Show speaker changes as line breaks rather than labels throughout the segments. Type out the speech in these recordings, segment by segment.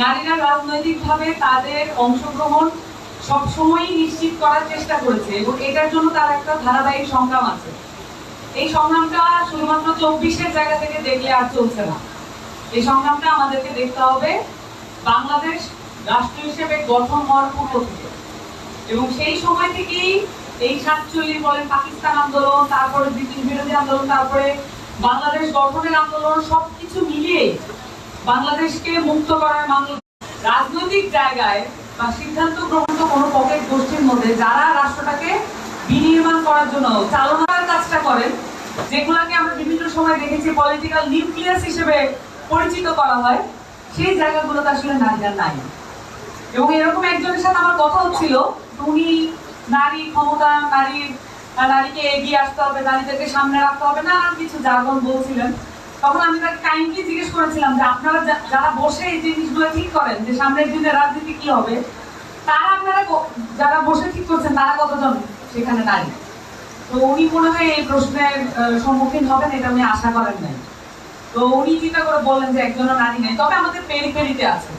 নারীরা রাজনৈতিকভাবে তাদের অংশগ্রহণ সবসময়ই নিশ্চিত করার চেষ্টা করেছে এবং এটার জন্য তার একটা ধারাবাহিক সংগ্রাম আছে। এই সংগ্রামটা শুধুমাত্র চব্বিশের জায়গা থেকে দেখলে আর চলছে না। এই সংগ্রামটা আমাদেরকে দেখতে হবে বাংলাদেশ রাষ্ট্র হিসেবে গঠন হওয়ার পূর্ব থেকে। এবং সেই সময় থেকেই এই সাতচল্লিশ বলেন পাকিস্তান আন্দোলন, তারপরে ব্রিটিশ বিরোধী আন্দোলন, তারপরে বাংলাদেশ গঠনের আন্দোলন সবকিছু মিলিয়ে বাংলাদেশকে মুক্ত করার মানুষ রাজনৈতিক জায়গায় বা সিদ্ধান্ত গ্রহণ কোনো পকেট গোষ্ঠীর মধ্যে, যারা রাষ্ট্রটাকে বিনির্মাণ করার জন্য চালনার কাজটা করেন, যেগুলোকে আমরা বিভিন্ন সময় দেখেছি পলিটিক্যাল নিউক্লিয়াস হিসেবে পরিচিত করা হয়, সেই জায়গাগুলোতে আসলে নারীরা নাই। এবং এরকম একজনের সাথে আমার কথা হচ্ছিল উনি নারী ক্ষমতা নারীর নারীকে এগিয়ে আসতে হবে, নারীদেরকে সামনে রাখতে হবে না কিছু জাগরণ বলছিলেন। তখন আমি তাকে কাইন্ডলি করেছিলাম যে আপনারা যারা বসে এই জিনিসগুলো ঠিক করেন, যে সামনের দিনে রাজনীতি কি হবে, তারা আপনারা যারা বসে ঠিক করছেন, তারা কতজন সেখানে নারী তো উনি মনে হয় এই প্রশ্নের সম্মুখীন হবেন, এটা উনি আশা করেন নাই। তো উনি চিন্তা করে বললেন যে একজনও নারী নেই। তবে আমাদের পেরিফেরিতে আছে।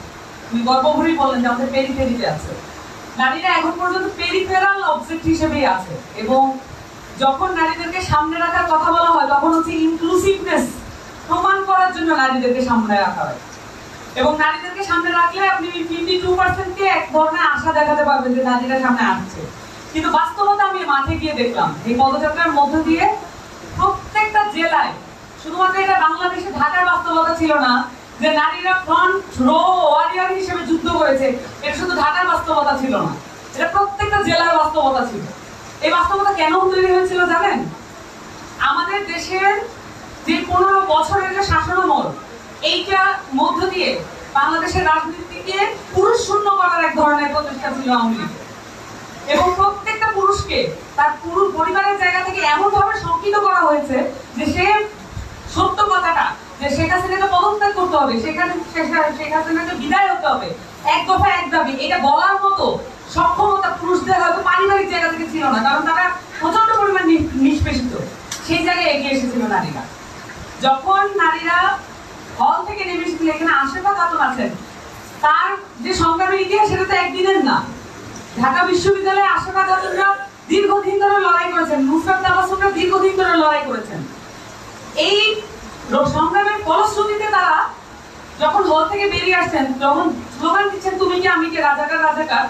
উনি গর্বভরি বললেন যে আমাদের পেরিফেরিতে আছে। নারীরা এখন পর্যন্ত পেরিফেরাল অবজেক্ট হিসেবেই আছে। এবং যখন নারীদেরকে সামনে রাখার কথা বলা হয়, তখন হচ্ছে ইনক্লুসিভনেস প্রমাণ করার জন্য নারীদেরকে সামনে রাখা হয়। এবং নারীদেরকে সামনে রাখলে আপনি ফিফটি টু পার্সেন্টকে এক ধরনের আশা দেখাতে পারবেন যে নারীরা সামনে আসছে। কিন্তু বাস্তবতা আমি মাঠে গিয়ে দেখলাম, এই পদযাত্রার মধ্য দিয়ে প্রত্যেকটা জেলায়, শুধুমাত্র এটা বাংলাদেশে ঢাকার বাস্তবতা ছিল না, যে নারীরা ফ্রন্ট রো ওয়ারিয়ার হিসেবে যুদ্ধ করেছে, এটা শুধু ঢাকার বাস্তবতা ছিল না, এটা প্রত্যেকটা জেলার বাস্তবতা ছিল। এই বাস্তবতা কেন তৈরি হয়েছিল জানেন? আমাদের দেশের বছরের যে শাসনামল এইটা মধ্য দিয়ে বাংলাদেশের রাজনীতিকে পুরুষ শূন্য করার এক ধরনের প্রচেষ্টা ছিল আওয়ামী লীগের। এবং প্রত্যেকটা পুরুষকে তার পুরো পরিবারের জায়গা থেকে এমন ভাবে শঙ্কিত করা হয়েছে যে সে সত্য কথাটা, যে শেখ হাসিনাকে পদত্যাগ করতে হবে সেখানে শেখ হাসিনাকে বিদায় হতে হবে, এক দফা এক দাবি, এটা বলার মতো সক্ষমতা পুরুষদের হয়তো পারিবারিক জায়গা থেকে ছিল না, কারণ তারা প্রচণ্ড পরিমাণ নিষ্পেষিত সেই জায়গায় এগিয়ে এসেছিল নারীরা যখন নারীরা হল থেকে নেমে এসেছিল, এখানে আশেপা খাতুন আছেন তার যে সংগ্রামের ইতিহাস, সেটা তো একদিনের না। ঢাকা বিশ্ববিদ্যালয়ে আশেপা খাতুনরা দীর্ঘদিন ধরে লড়াই করেছেন। নুসরাত তাবাসুমরা দীর্ঘদিন ধরে লড়াই করেছেন। এই সংগ্রামের ফলশ্রুতিতে তারা যখন হল থেকে বেরিয়ে আসছেন যখন স্লোগান দিচ্ছেন, তুমি কি আমি কি রাজাকার রাজাকার?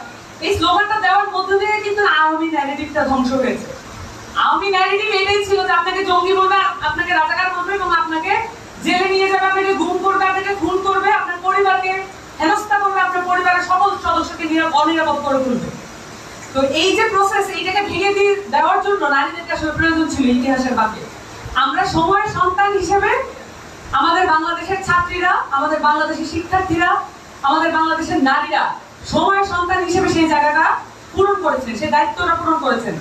এই স্লোগানটা দেওয়ার মধ্য দিয়ে কিন্তু আওয়ামী ন্যারেটিভটা ধ্বংস হয়েছে। আওয়ামী ন্যারেটিভ এটাই ছিল যে আপনাকে জঙ্গি বলবে, আপনাকে রাজাকার বলবে এবং আপনাকে জেলে নিয়ে যাবে, আপনাকে গুম করবে, আপনাকে খুন করবে, আপনার পরিবারকে হেনস্থা করবে, আপনার পরিবারের সকল সদস্যকে নিরাপ অনিরাপদ করে তুলবে। তো এই যে প্রসেস এইটাকে ভেঙে দিয়ে দেওয়ার জন্য নারীদেরকে আসলে প্রয়োজন ছিল ইতিহাসের বাকি আমরা সময়ের সন্তান হিসেবে আমাদের বাংলাদেশের ছাত্রীরা, আমাদের বাংলাদেশের শিক্ষার্থীরা, আমাদের বাংলাদেশের নারীরা সময়ের সন্তান হিসেবে সেই জায়গাটা পূরণ করেছেন, সেই দায়িত্বটা পূরণ করেছেন।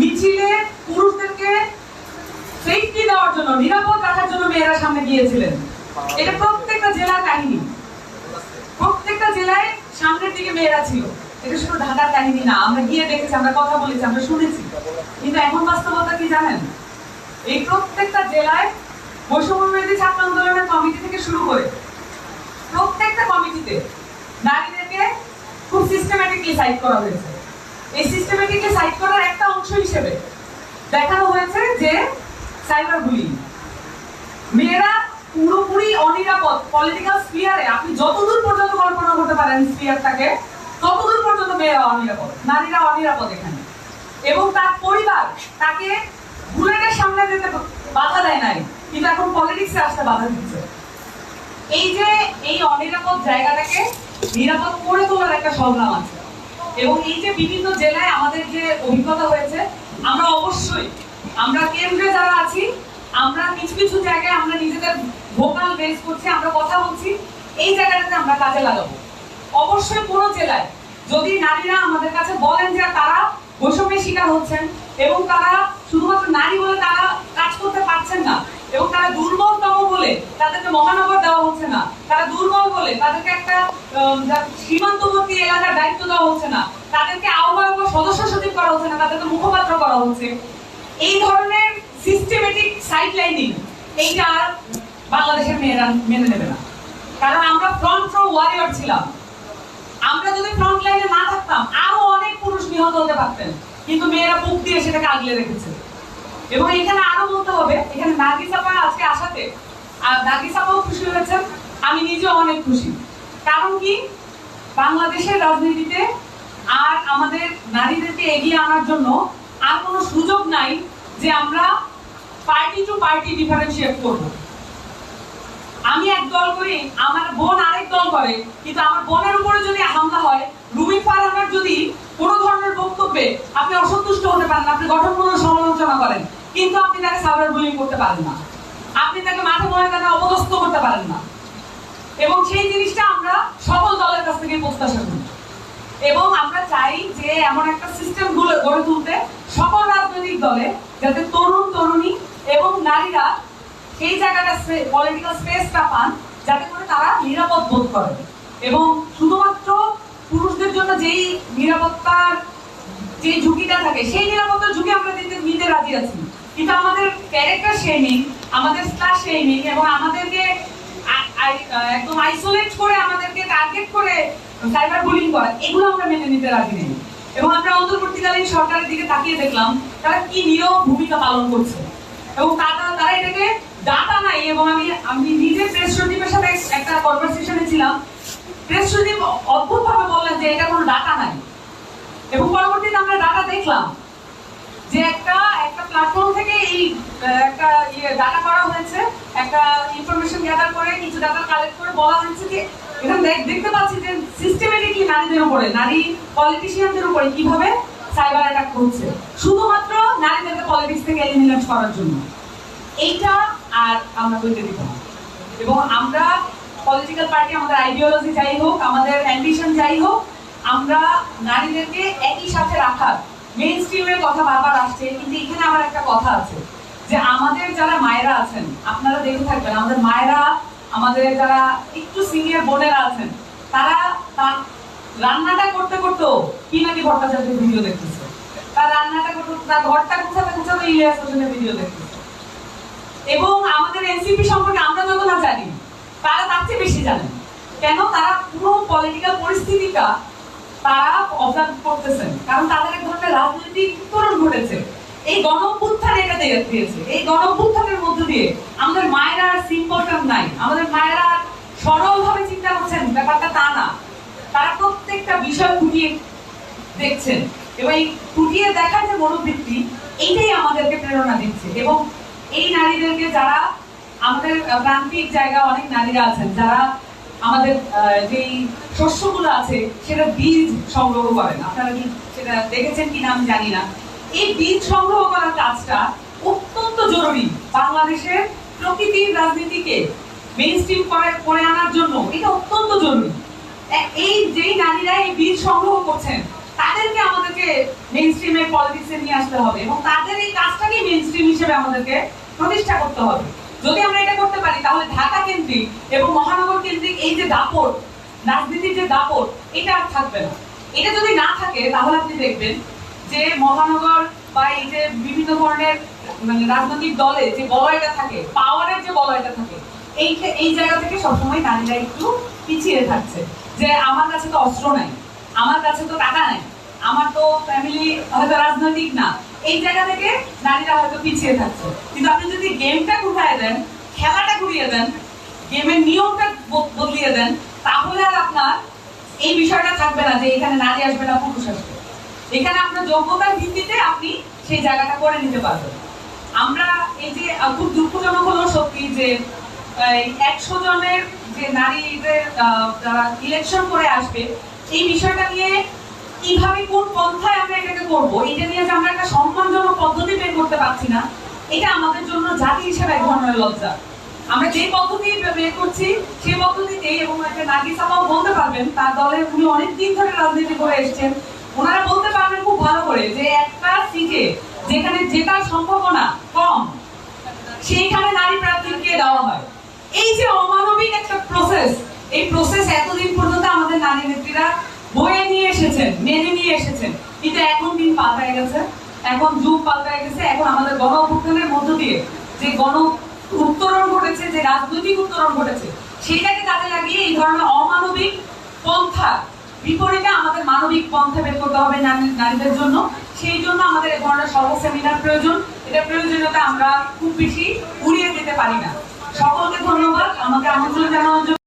মিছিলে পুরুষদেরকে সেফটি দেওয়ার জন্য, নিরাপদ রাখার জন্য মেয়েরা সামনে গিয়েছিলেন। এটা প্রত্যেকটা জেলার কাহিনী। প্রত্যেকটা জেলায় সামনের দিকে মেয়েরা ছিল। এটা শুধু ঢাকার কাহিনী না, আমরা গিয়ে দেখেছি, আমরা কথা বলেছি, আমরা শুনেছি। কিন্তু এখন বাস্তবতা কি জানেন? এই প্রত্যেকটা জেলায় বৈষম্য বিরোধী ছাত্র আন্দোলনের কমিটি থেকে শুরু করে প্রত্যেকটা কমিটিতে নারীদেরকে খুব সিস্টেম্যাটিকলি সাইড করা হয়েছে। এই সিস্টেমেটিকে সাইড করার একটা অংশ হিসেবে দেখানো হয়েছে যে সাইবার বুলিং মেয়েরা পুরোপুরি অনিরাপদ পলিটিক্যাল স্পিয়ারে আপনি যতদূর পর্যন্ত কল্পনা করতে পারেন স্পিয়ারটাকে ততদূর পর্যন্ত মেয়েরা অনিরাপদ, নারীরা অনিরাপদ এখানে। এবং তার পরিবার তাকে বুলেটের সামনে যেতে বাধা দেয় নাই, কিন্তু এখন পলিটিক্সে আসতে বাধা দিচ্ছে। এই যে এই অনিরাপদ জায়গাটাকে নিরাপদ করে তোলার একটা সংগ্রাম আছে। এবং এই যে বিভিন্ন জেলায় আমাদের যে অভিজ্ঞতা হয়েছে, আমরা অবশ্যই, আমরা কেন্দ্রে যারা আছি, আমরা কিছু কিছু জায়গায় আমরা নিজেদের ভোকাল বেস করছি, আমরা কথা বলছি, এই জায়গাটাতে আমরা কাজে লাগাবো। অবশ্যই কোনো জেলায় যদি নারীরা আমাদের কাছে বলেন যে তারা বৈষম্যের শিকার হচ্ছেন এবং তারা শুধুমাত্র নারী বলে তারা কাজ করতে পারছেন না এবং তারা দুর্বলতম বলে তাদেরকে মহানগর দেওয়া হচ্ছে না, তারা দুর্বল বলে তাদেরকে একটা সীমান্তবর্তী এলাকার দায়িত্ব দেওয়া না। তাদেরকে আহ্বায়ক সদস্য সচিব করা হচ্ছে না, তাদেরকে মুখপাত্র করা হচ্ছে। এই ধরনের সিস্টেমেটিক সাইড লাইনিং এইটা আর বাংলাদেশের মেয়েরা মেনে নেবে না। কারণ আমরা ফ্রন্ট রো ওয়ারিয়র ছিলাম। আমরা যদি ফ্রন্ট লাইনে না থাকতাম, আরও অনেক পুরুষ নিহত হতে পারতেন। কিন্তু মেয়েরা বুক দিয়ে সেটাকে আগলে রেখেছে। এবং এখানে আরও বলতে হবে, এখানে নার্গিস আপা আজকে আসাতে, আর নার্গিস আপাও খুশি হয়েছেন। আমি নিজেও অনেক খুশি। কারণ কি? বাংলাদেশের রাজনীতিতে আর আমাদের নারীদেরকে এগিয়ে আনার জন্য আর কোনো সুযোগ নাই যে আমরা পার্টি টু পার্টি ডিফারেন্সিয়েট করব। আমি এক দল করি, আমার বোন আরেক দল করে, কিন্তু আমার বোনের উপরে যদি হামলা হয় রুবি ফারহানার যদি কোনো ধরনের বক্তব্যে আপনি অসন্তুষ্ট হতে পারেন, আপনি গঠনমূলক সমালোচনা করেন, কিন্তু আপনি তাকে সাইবার বুলিং করতে পারেন না। আপনি তাকে মাঠে ময়দানে অপদস্থ করতে পারেন না। এবং সেই জিনিসটা আমরা সকল দলের কাছ থেকে প্রত্যাশা করি। এবং আমরা চাই যে এমন একটা সিস্টেম গড়ে তুলতে সকল রাজনৈতিক দলে যাতে তরুণ, তরুণী এবং নারীরা সেই জায়গাটা পলিটিক্যাল স্পেসটা পান, যাতে করে তারা নিরাপদ বোধ করে। এবং শুধুমাত্র পুরুষদের জন্য যেই নিরাপত্তার যে ঝুঁকিটা থাকে, সেই নিরাপত্তার ঝুঁকি আমরা নিতে নিতে রাজি আছি। কিন্তু আমাদের ক্যারেক্টার শেমিং আমাদের স্টার শেমিং এবং আমাদেরকে একদম আইসোলেট করে, আমাদেরকে টার্গেট করে সাইবার বুলিং করা, এগুলো আমরা মেনে নিতে রাজি নেই। এবং আমরা অন্তর্বর্তীকালীন সরকারের দিকে তাকিয়ে দেখলাম, তারা কি নিরব ভূমিকা পালন করছে। এবং তারা তারা এটাকে ডাটা নাই, এবং আমি আমি নিজে প্রেস সচিবের সাথে একটা কনভারসেশনে ছিলাম। প্রেস সচিব অদ্ভুত ভাবে বললেন যে এটা কোনো ডাটা নাই। এবং পরবর্তীতে আমরা ডাটা দেখলাম যে একটা একটা প্ল্যাটফর্ম থেকে এই, একটা ইয়ে ডাটা করা হয়েছে, একটা ইনফরমেশন গ্যাদার করে, কিছু ডাটা কালেক্ট করে বলা হয়েছে যে এখানে দেখতে পাচ্ছি যে সিস্টেমেটিকলি নারীদের উপরে? নারী পলিটিশিয়ানদের উপরে কীভাবে সাইবার অ্যাটাক করছে? শুধুমাত্র নারীদেরকে পলিটিক্স থেকে এলিমিনেট করার জন্য। এইটা আর আমরা বলতে দিব এবং আমরা পলিটিক্যাল পার্টি আমাদের আইডিওলজি যাই হোক, আমাদের অ্যাম্বিশন যাই হোক, আমরা নারীদেরকে একই সাথে রাখার মেইন স্ট্রিমের কথা বারবার আসছে, কিন্তু এখানে আমার একটা কথা আছে যে আমাদের যারা মায়েরা আছেন, আপনারা দেখে থাকবেন, আমাদের মায়েরা আমাদের যারা একটু সিনিয়র বোনেরা আছেন, তারা রান্নাটা করতে করতেও পিনাকি ভট্টাচার্যের ভিডিও দেখতেছে? তার রান্নাটা করতে তার ঘরটা গুছাতে গুছাতে ইলিয়াস হোসেনের ভিডিও দেখতেছে। এবং আমাদের এনসিপি সম্পর্কে আমরা যত না জানি, তারা তার চেয়ে বেশি জানেন কেন? তারা পুরো পলিটিক্যাল পরিস্থিতিটা তারা অবজার্ভ করতেছেন। কারণ তাদের এক ধরনের রাজনৈতিক উত্তরণ ঘটেছে। এই গণ এটা দিয়েছে। এই গণ মধ্য দিয়ে আমাদের মায়েরা আর নাই। আমাদের মায়েরা সরলভাবে চিন্তা করছেন, ব্যাপারটা তা না। তারা প্রত্যেকটা বিষয় খুঁটিয়ে দেখছেন এবং এই ফুটিয়ে দেখার যে মনোবৃত্তি, এইটাই আমাদেরকে প্রেরণা দিচ্ছে। এবং এই নারীদেরকে যারা আমাদের প্রান্তিক জায়গা অনেক নারীরা আছেন, যারা আমাদের যেই শস্যগুলো আছে, সেটা বীজ সংগ্রহ করেন আপনারা কি সেটা দেখেছেন কিনা আমি জানি না। এই বীজ সংগ্রহ করার কাজটা অত্যন্ত জরুরি। বাংলাদেশের প্রকৃতির রাজনীতিকে মেইন স্ট্রিম করে করে আনার জন্য এটা অত্যন্ত জরুরি। এই যেই নারীরা এই বীজ সংগ্রহ করছেন, তাদেরকে আমাদেরকে মেইন স্ট্রিমের পলিটিক্সে নিয়ে আসতে হবে এবং তাদের এই কাজটাকে মেইন স্ট্রিম হিসেবে আমাদেরকে প্রতিষ্ঠা করতে হবে। যদি আমরা এটা করতে পারি, তাহলে ঢাকা কেন্দ্রিক এবং মহানগর কেন্দ্রিক এই যে দাপট, রাজনীতির যে দাপট, এটা আর থাকবে না। এটা যদি না থাকে, তাহলে আপনি দেখবেন যে মহানগর বা এই যে বিভিন্ন ধরনের মানে রাজনৈতিক দলে যে বলয়টা থাকে পাওয়ারের যে বলয়টা থাকে, এই এই জায়গা থেকে সবসময় নারীরা একটু পিছিয়ে থাকছে। যে আমার কাছে তো অস্ত্র নাই, আমার কাছে তো টাকা নাই, আমার তো ফ্যামিলি হয়তো রাজনৈতিক না, এই জায়গা থেকে নারীরা হয়তো পিছিয়ে থাকছে। কিন্তু আপনি যদি গেমটা ঘুরায় দেন, খেলাটা ঘুরিয়ে দেন গেমের নিয়মটা বদলিয়ে দেন, তাহলে আর আপনার এই বিষয়টা থাকবে না যে এখানে নারী আসবে না, পুরুষ আসবে। এখানে আপনার যোগ্যতার ভিত্তিতে আপনি সেই জায়গাটা করে নিতে পারবেন। আমরা এই যে খুব দুঃখজনক হলো সত্যি যে একশো জনের যে নারীদের যারা ইলেকশন করে আসবে, এই বিষয়টা নিয়ে কীভাবে, কোন পন্থায় আমরা এটাকে করব, এটা নিয়ে যে আমরা একটা সম্মানজনক পদ্ধতি বের করতে পারছি না, এটা আমাদের জন্য জাতি হিসেবে এক ধরনের লজ্জা। আমরা যে পদ্ধতি বের করছি সেই পদ্ধতিতেই, এবং একটা নাগিস আপাও বলতে পারবেন, তার দলের উনি অনেক দিন ধরে রাজনীতি করে এসেছেন, ওনারা বলতে পারবেন খুব ভালো করে যে একটা সিটে যেখানে কম সেইখানে নারী প্রার্থীকে দেওয়া হয়। এই যে অমানবিক একটা প্রসেস এই প্রসেস এতদিন পর্যন্ত আমাদের নারী নেত্রীরা বয়ে নিয়ে এসেছেন, মেনে নিয়ে এসেছেন। কিন্তু এখন দিন পাল্টায় গেছে, এখন যুগ পাল্টায় গেছে, এখন আমাদের গণ অভ্যুত্থানের মধ্য দিয়ে যে গণ উত্তরণ ঘটেছে, যে রাজনৈতিক উত্তরণ ঘটেছে, সেইটাকে কাজে লাগিয়ে এই ধরনের অমানবিক পন্থা, বিপরীতে আমাদের মানবিক পন্থা বের করতে হবে নারী- নারীদের জন্য। সেই জন্য আমাদের এ ধরনের সর্ব সেমিনার প্রয়োজন। এটা প্রয়োজনীয়তা আমরা খুব বেশি উড়িয়ে দিতে পারি না। সকলকে ধন্যবাদ। আমাকে আমন্ত্রণ জানানোর জন্য